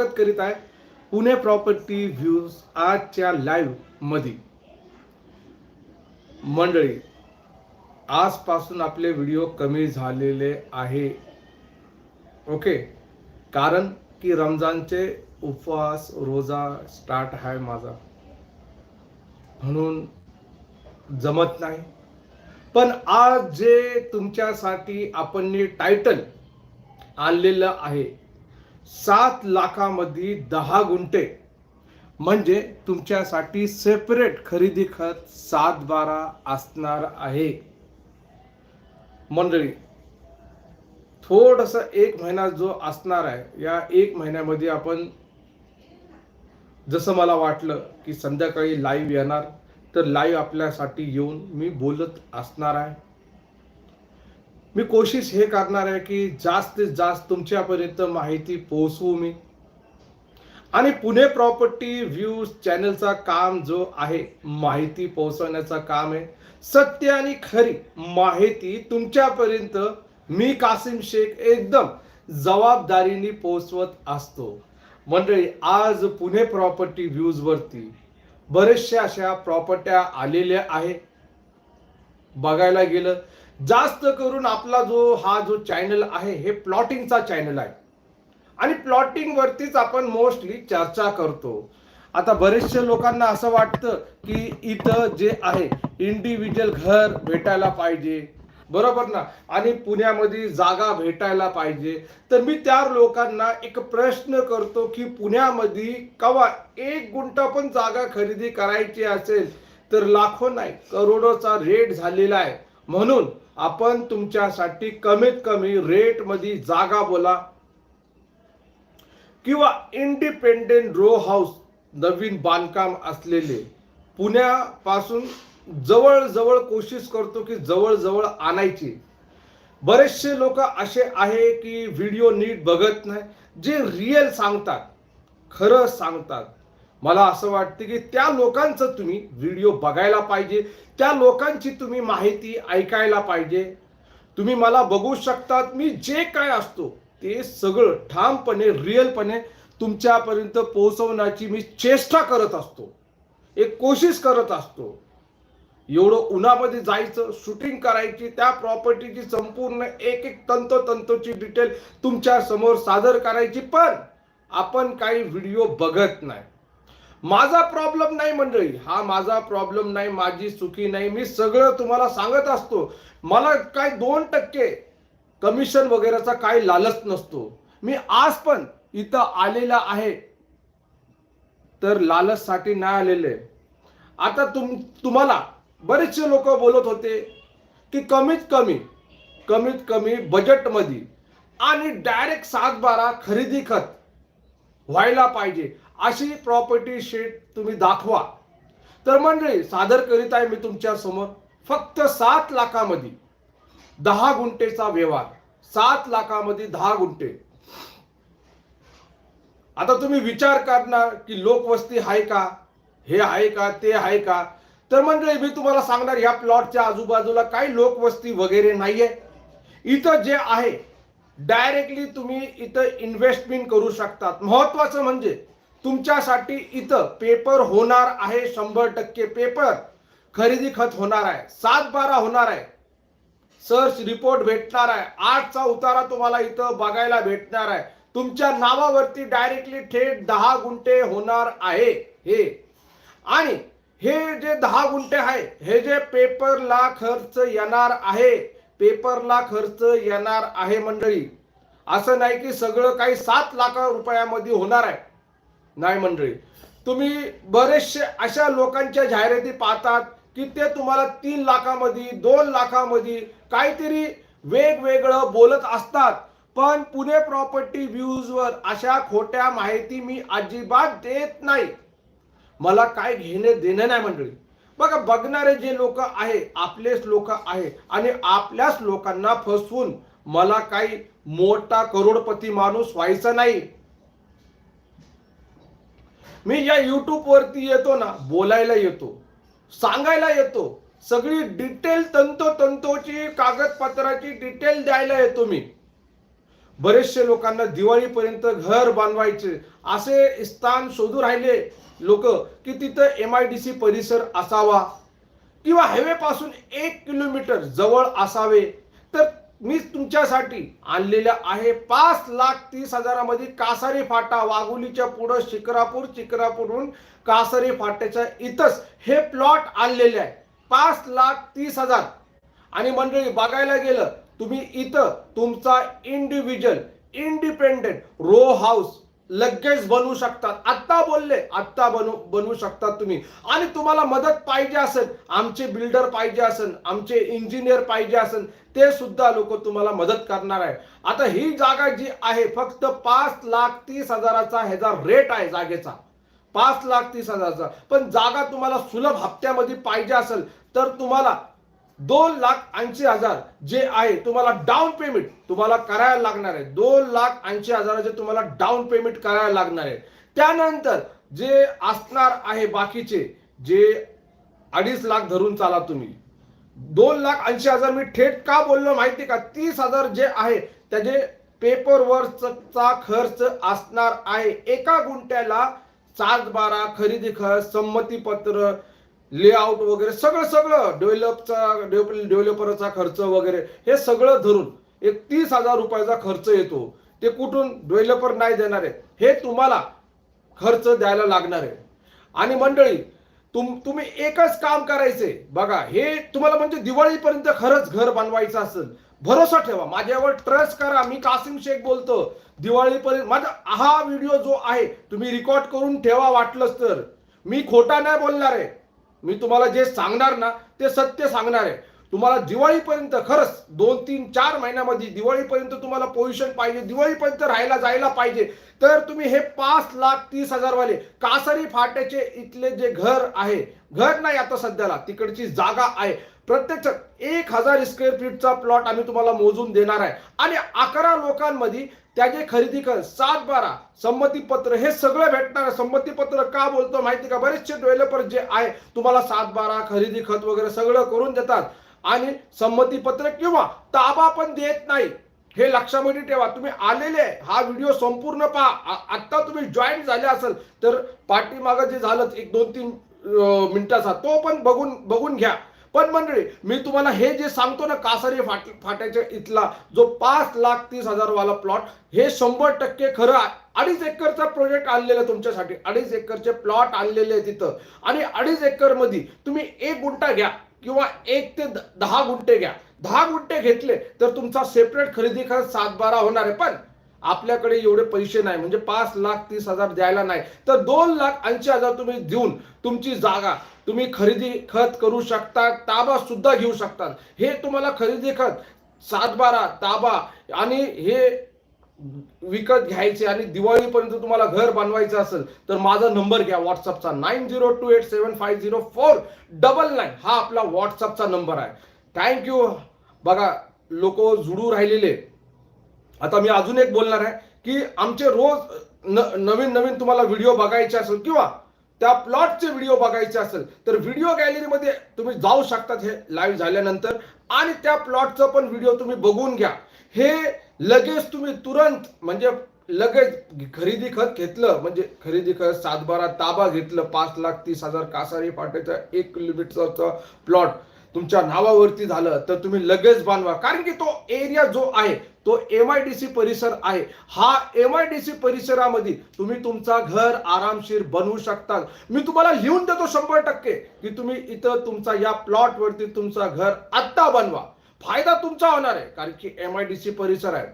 स्वागत करीत आहे पुणे प्रॉपर्टी व्ह्यूज आजच्या लाईव्हमध्ये मंडळी आजपासून आपले व्हिडिओ कमी झालेले आहे. ओके कारण की रमजानचे उपवास रोजा स्टार्ट आहे माझा. म्हणून जमत नाही. पण आज जे तुमच्यासाठी आपण टायटल आणलेलं आहे सात लाखामध्ये दहा गुंठे. म्हणजे तुमच्यासाठी सेपरेट खरेदी खत सात बारा असणार आहे. मंडळी थोडस एक महिना जो असणार आहे या एक महिन्यामध्ये आपण जसं मला वाटलं की संध्याकाळी लाईव्ह येणार तर लाईव्ह आपल्यासाठी येऊन मी बोलत असणार आहे. मी कोशिश हे करणार आहे की जास्तीत जास्त तुमच्यापर्यंत माहिती पोहोचवू मी. आणि पुणे प्रॉपर्टी व्ह्यूज चॅनलचा काम जो आहे माहिती पोहोचवण्याचा काम आहे. सत्य आणि खरी माहिती तुमच्यापर्यंत मी कासिम शेख एकदम जबाबदारीने पोहोचवत असतो. मंडळी आज पुणे प्रॉपर्टी व्ह्यूज वरती बरेचशा अशा प्रॉपर्ट्या आलेल्या आहे. बघायला गेलं जास्त करून आपला जो हा जो चॅनल आहे हे प्लॉटिंगचा चॅनल आहे. आणि प्लॉटिंग वरतीच आपण मोस्टली चर्चा करतो. आता बरेचशे लोकांना असं वाटतं की इथं जे आहे इंडिव्हिज्युअल घर भेटायला पाहिजे. बरोबर ना? आणि पुण्यामध्ये जागा भेटायला पाहिजे. तर मी त्या लोकांना एक प्रश्न करतो की पुण्यामध्ये कवा एक गुंठ पण जागा खरेदी करायची असेल तर लाखो नाही करोडोचा रेट झालेला आहे. म्हणून आपण तुमच्यासाठी कमीत कमी रेटमध्ये जागा बोला. किंवा इंडिपेंडेंट रो हाऊस नवीन बांधकाम असलेले पुण्यापासून जवळजवळ कोशिश करतो की जवळजवळ आणायची. बरेचसे लोक असे आहे की व्हिडिओ नीट बघत नाही जे रिअल सांगतात खरं सांगतात. मला असं वाटतं की त्या लोकांचं तुम्ही व्हिडिओ बघायला पाहिजे. त्या लोकांची तुम्ही माहिती ऐकायला पाहिजे. तुम्ही मला बघू शकतात. मी जे काय असतो ते सगळं ठामपणे रिअलपणे तुमच्यापर्यंत पोहोचवण्याची मी चेष्टा करत असतो. एक कोशिश करत असतो. एवढं उन्हामध्ये जायचं शूटिंग करायची त्या प्रॉपर्टीची संपूर्ण एक एक तंतोतंतोची डिटेल तुमच्यासमोर सादर करायची. पण आपण काही व्हिडिओ बघत नाही. माझा प्रॉब्लेम नाही मंडळी. हा माझा प्रॉब्लेम नाही माझी चुकी नाही. मी सगळं तुम्हाला सांगत असतो. मला काय दोन टक्के कमिशन वगैरेचा काही लालच नसतो. मी आज पण इथं आलेला आहे. तर लालचसाठी नाही आलेले. आता तुम तुम्हाला बरेचसे लोक बोलत होते की कमीत कमी कमीत कमी बजेटमध्ये आणि डायरेक्ट सात बारा खरेदी खत व्हायला पाहिजे. अशी प्रॉपर्टी शेट तुम्ही दाखवा. तर मंडळी सादर करीत आहे मी तुमच्यासमोर. फक्त सात लाखामध्ये दहा गुंठेचा व्यवहार. सात लाखामध्ये दहा गुंठे. आता तुम्ही विचार करणार की लोकवस्ती आहे का? हे आहे का? ते आहे का? तर मंडळी मी तुम्हाला सांगणार या प्लॉटच्या आजूबाजूला काही लोकवस्ती वगैरे नाहीये. इथं जे आहे डायरेक्टली तुम्ही इथं इन्व्हेस्टमेंट करू शकतात. महत्वाचं म्हणजे तुमच्यासाठी इथं पेपर होणार आहे शंभर टक्के पेपर. खरेदी खत होणार आहे सात बारा होणार आहे. सर्च रिपोर्ट भेटणार आहे. आठचा उतारा तुम्हाला इथं बघायला भेटणार आहे. तुमच्या नावावरती डायरेक्टली थेट दहा गुंठे होणार आहे हे. आणि हे जे दहा गुंठे आहे हे जे पेपरला खर्च येणार आहे पेपरला खर्च येणार आहे मंडळी. असं नाही की सगळं काही सात लाख रुपयामध्ये होणार आहे. नाही मंडळी. तुम्ही बरेचसे अशा लोकांच्या जाहिराती पाहतात की ते तुम्हाला तीन लाखामध्ये दोन लाखामध्ये काहीतरी वेगवेगळं बोलत असतात. पण पुणे प्रॉपर्टी व्ह्यूजवर अशा खोट्या माहिती मी अजिबात देत नाही. मला काय घेणे देणं नाही मंडळी. बघा बघणारे जे लोक आहे आपलेच लोक आहे आणि आपल्याच लोकांना फसवून मला काही मोठा करोडपती माणूस व्हायचं नाही. मी या यूट्यूबवरती येतो ना बोलायला येतो सांगायला येतो. सगळी डिटेल तंतोतंतोची कागदपत्राची डिटेल द्यायला येतो मी. बरेचसे लोकांना दिवाळीपर्यंत घर बांधवायचे असे स्थान शोधू राहिले लोक की तिथं एम आय डी सी परिसर असावा किंवा हायवे पासून एक किलोमीटर जवळ असावे. तर मी तुमच्यासाठी आणलेलं आहे. पाच लाख तीस हजारामध्ये कासारी फाटा वाघोलीच्या पुढं शिकरापूर शिक्रापूरहून कासारी फाट्याच्या इथंच हे प्लॉट आणलेले आहे. पाच लाख तीस हजार. आणि मंडळी बघायला गेलं तुम्ही इथं तुमचा इंडिव्हिज्युअल इंडिपेंडेंट रो हाऊस लगेच बनवू शकतात. आत्ता बोलले आत्ता बनवू बनवू शकतात तुम्ही. आणि तुम्हाला मदत पाहिजे असेल आमचे बिल्डर पाहिजे असेल आमचे इंजिनियर पाहिजे असेल ते सुद्धा लोक तुम्हाला मदत करणार आहे. आता ही जागा जी आहे फक्त पाच लाख तीस हजाराचा ह्याचा रेट आहे जागेचा. पाच लाख तीस हजारचा. पण जागा तुम्हाला सुलभ हप्त्यामध्ये पाहिजे असेल तर तुम्हाला दोन लाख ऐंशी हजार जे आहे तुम्हाला डाऊन पेमेंट तुम्हाला करायला लागणार आहे. दोन लाख ऐंशी हजाराचे तुम्हाला डाऊन पेमेंट करायला लागणार आहे. त्यानंतर जे असणार आहे बाकीचे जे अडीच लाख धरून चाला तुम्ही. दोन लाख ऐंशी हजार मी थेट का बोललो माहिती का? तीस हजार जे आहे त्याचे पेपर वर्कचा खर्च असणार आहे. एका गुंट्याला सात बारा खरेदी खर्च संमतीपत्र लेआउट वगैरे सगळं सगळं डेव्हलपचा डेव्हलपरचा खर्च वगैरे हे सगळं धरून एक तीस हजार रुपयाचा खर्च येतो. ते कुठून डेव्हलपर नाही देणार आहे. हे तुम्हाला खर्च द्यायला लागणार आहे. आणि मंडळी तुम तुम्ही एकच काम करायचे. बघा हे तुम्हाला म्हणजे दिवाळीपर्यंत खरंच घर बनवायचं असेल. भरोसा ठेवा. माझ्यावर ट्रस्ट करा. मी कासिम शेख बोलतो. दिवाळीपर्यंत माझा हा व्हिडिओ जो आहे तुम्ही रेकॉर्ड करून ठेवा वाटलंच तर. मी खोटा नाही बोलणार आहे. मी तुम्हाला जे सांगणार ना ते सत्य सांगणार आहे. तुम्हाला दिवाळीपर्यंत खरंच दोन तीन चार महिन्यामध्ये दिवाळीपर्यंत तुम्हाला पोझिशन पाहिजे दिवाळीपर्यंत राहायला जायला पाहिजे. तर तुम्ही हे पाच लाख तीस हजार वाले कासारी फाट्याचे इथले जे घर आहे घर नाही आता सध्याला तिकडची जागा आहे. प्रत्यक्षात एक हजार स्क्वेअर फीटचा प्लॉट आम्ही तुम्हाला मोजून देणार आहे. आणि अकरा लोकांमध्ये त्याचे खरेदी कर सात बारा संमतीपत्र हे सगळं भेटणार संमतीपत्र का बोलतो माहिती का? बरेचसे डेव्हलपर जे आहे तुम्हाला सात बारा खरेदी खत वगैरे सगळं करून देतात. आणि संमतीपत्र किंवा ताबा पण देत नाही. हे लक्षामध्ये ठेवा. तुम्ही आलेले हा व्हिडिओ संपूर्ण पहा. आत्ता तुम्ही जॉईन झाले असेल तर पाठीमागं जे झालं एक दोन तीन मिनिटाचा तो पण बघून बघून घ्या. पण मंडळी मी तुम्हाला हे जे सांगतो ना कासारी फाट फाट्याच्या इथला जो पाच लाख तीस हजार वाला प्लॉट हे शंभर टक्के खरं आहे अडीच एकरचा प्रोजेक्ट आणलेला तुमच्यासाठी. अडीच एकरचे प्लॉट आणलेले आहे तिथं आणि अडीच एकरमध्ये तुम्ही एक गुंठा घ्या किंवा एक ते दहा गुंठे घ्या. दहा गुंठे घेतले तर तुमचा सेपरेट खरेदी खर्च सात बारा होणार आहे. पण आपल्याकडे एवढे पैसे नाही म्हणजे पाच लाख तीस हजार द्यायला नाही. तर दोन लाख ऐंशी हजार तुम्ही देऊन तुमची जागा तुम्ही खरेदी खत करू शकता ताबा सुद्धा घेऊ शकतात. हे तुम्हाला खरेदी खत सातबारा ताबा आणि हे विकत घ्यायचे आणि दिवाळीपर्यंत तुम्हाला घर बनवायचं असेल तर माझा नंबर घ्या व्हॉट्सअपचा. Nine zero two eight seven five zero four double nine हा आपला व्हॉट्सअपचा नंबर आहे. थँक्यू. बघा लोक जुडू राहिलेले. आता मी अजून एक बोलणार आहे की आमचे रोज न नवीन नवीन तुम्हाला व्हिडिओ बघायचे असेल किंवा त्या प्लॉटचे व्हिडिओ बघायचे असेल तर व्हिडिओ गॅलरीमध्ये तुम्ही जाऊ शकतात हे लाईव्ह झाल्यानंतर. आणि त्या प्लॉटचं पण व्हिडिओ तुम्ही बघून घ्या. हे लगेच तुम्ही तुरंत म्हणजे लगेच खरेदी खत घेतलं म्हणजे खरेदी खत सातबारा ताबा घेतलं पाच लाख तीस हजार कासारी फाट्याचा एक किलोमीटरचा प्लॉट तुमच्या नावावरती झालं तर तुम्ही लगेच बांधवा. कारण की तो एरिया जो आहे तो एम आय डी सी परिसर आहे. हा एम आय डी सी परिसरामध्ये तुम्ही तुमचा घर आरामशीर बनवू शकता. मी तुम्हाला लिहून देतो शंभर टक्के की तुम्ही इथं तुमचा या प्लॉटवरती तुमचा घर आत्ता बनवा. फायदा तुमचा होणार आहे कारण की एम आय डी सी परिसर आहे.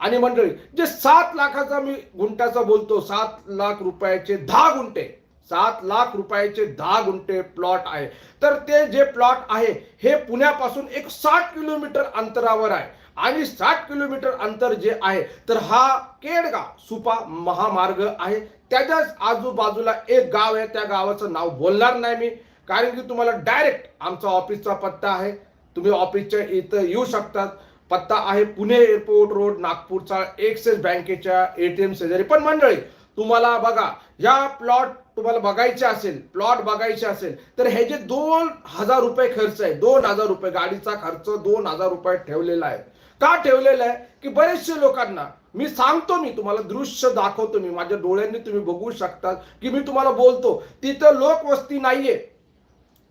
आणि मंडळी जे सात लाखाचा मी गुंठ्याचा बोलतो सात लाख रुपयाचे दहा गुंठे सात लाख रुपयाचे दहा गुंठे प्लॉट आहे. तर ते जे प्लॉट आहे हे पुण्यापासून एक साठ किलोमीटर अंतरावर आहे. आणि साठ किलोमीटर अंतर जे आहे तर हा केडगाव सुपा महामार्ग आहे. त्याच्याच आजूबाजूला एक गाव आहे त्या गावाचं नाव बोलणार नाही मी. कारण की तुम्हाला डायरेक्ट आमचा ऑफिसचा पत्ता आहे. तुम्ही ऑफिसच्या इथं येऊ शकतात. पत्ता आहे पुणे एअरपोर्ट रोड नागपूरचा एक्सिस बँकेच्या एटीएम शेजारी. पण मंडळी तुम्हाला बघा या प्लॉट तुम्हाला बघायचे असेल प्लॉट बघायचे असेल तर हे जे दोन हजार रुपये खर्च आहे दोन हजार रुपये गाडीचा खर्च दोन हजार रुपये ठेवलेला आहे. का ठेवलेलं आहे? की बरेचसे लोकांना मी सांगतो मी तुम्हाला दृश्य दाखवतो मी माझ्या डोळ्यांनी तुम्ही बघू शकता की मी तुम्हाला बोलतो तिथं लोकवस्ती नाहीये.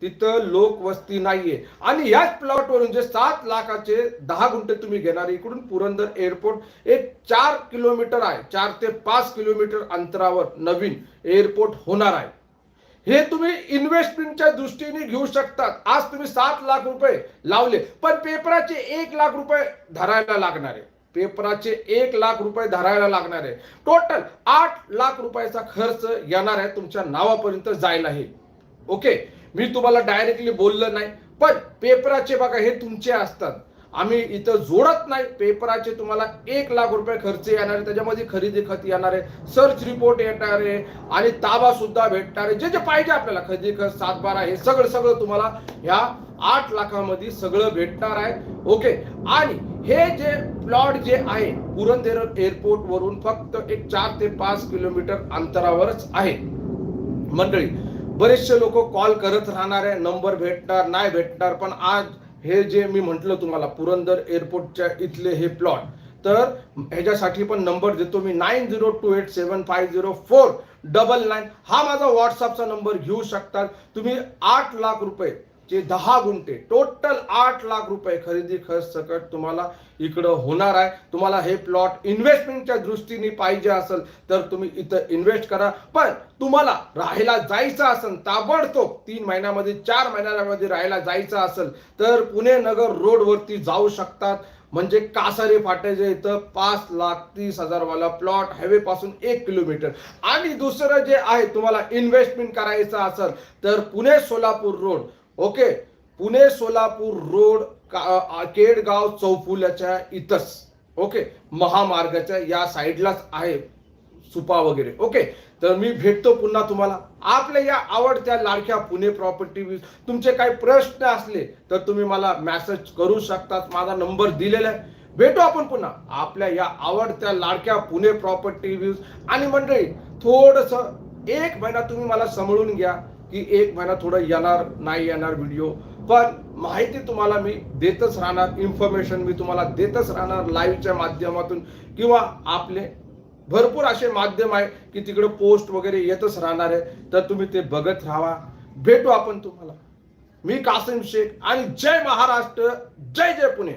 तिथं लोकवस्ती नाहीये. आणि याच प्लॉटवरून जे सात लाखाचे दहा गुंठे तुम्ही घेणार इकडून पुरंदर एअरपोर्ट एक चार किलोमीटर आहे. चार ते पाच किलोमीटर अंतरावर नवीन एअरपोर्ट होणार आहे. हे तुम्ही इन्व्हेस्टमेंटच्या दृष्टीने घेऊ शकतात. आज तुम्ही सात लाख रुपये लावले पण पेपराचे एक लाख रुपये धरायला लागणार आहे. पेपराचे एक लाख रुपये धरायला लागणार आहे. टोटल आठ लाख रुपयाचा खर्च येणार आहे तुमच्या नावापर्यंत जायला हे. ओके मी तुम्हाला डायरेक्टली बोललं नाही. पण पेपराचे बघा हे तुमचे असतात. आम्ही इथं जोडत नाही. पेपराचे तुम्हाला एक लाख रुपये खर्च येणार आहे. त्याच्यामध्ये खरेदी खत येणार आहे. सर्च रिपोर्ट येणार आहे. आणि ताबा सुद्धा भेटणार आहे. जे जे पाहिजे आपल्याला खरेदी खत सात बारा हे सगळं सगळं तुम्हाला ह्या आठ लाखामध्ये सगळं भेटणार आहे. ओके आणि हे जे प्लॉट जे आहे पुरंदेर एअरपोर्ट वरून फक्त एक चार ते पाच किलोमीटर अंतरावरच आहे. मंडळी बरेचसे लोक कॉल करत राहणार आहे नंबर भेटणार नाही भेटणार पण आज हे जे मी म्हटलं तुम्हाला पुरंदर एअरपोर्टच्या इथले हे प्लॉट तर ह्याच्यासाठी पण नंबर देतो मी nine zero two eight seven five zero four double nine हा माझा व्हॉट्सअपचा नंबर घेऊ शकतात तुम्ही आठ लाख रुपये जे दहा गुंठे टोटल आठ लाख रुपये खरेदी खर्च सकट तुम्हाला इकडं होणार आहे. तुम्हाला हे प्लॉट इन्व्हेस्टमेंटच्या दृष्टीने पाहिजे असेल तर तुम्ही इथं इन्व्हेस्ट करा. पण तुम्हाला राहायला जायचं असेल ताबडतोब तीन महिन्यामध्ये चार महिन्यामध्ये राहायला जायचं असेल तर पुणे नगर रोडवरती जाऊ शकतात. म्हणजे कासारे फाट्याच्या इथं पाच लाख तीस हजार वाला प्लॉट हायवे पासून एक किलोमीटर आणि दुसरं जे आहे तुम्हाला इन्व्हेस्टमेंट करायचं असेल तर Pune Solapur road okay Pune Solapur road का- केडगाव चौफुल्याच्या इथंच ओके महामार्गाच्या या साईडलाच आहे सुपा वगैरे ओके. तर मी भेटतो पुन्हा तुम्हाला. आपल्या या आवडत्या लाडक्या पुणे प्रॉपर्टी तुमचे काही प्रश्न असले तर तुम्ही मला मॅसेज करू शकतात. माझा नंबर दिलेला आहे. भेटू आपण पुन्हा. आपल्या या आवडत्या लाडक्या पुणे प्रॉपर्टी व्ह्यूज आणि मंडळी थोडस एक महिना तुम्ही मला सांभाळून घ्या. की एक महिना थोडं येणार नाही येणार व्हिडिओ पण माहिती तुम्हाला मी देतच राहणार इन्फॉर्मेशन मी तुम्हाला देतच राहणार लाईव्हच्या माध्यमातून. किंवा आपले भरपूर असे माध्यम आहे की तिकडे पोस्ट वगैरे येतच राहणार आहे. तर तुम्ही ते बघत राहा. भेटू आपण तुम्हाला. मी कासिम शेख आणि जय महाराष्ट्र जय जय पुणे.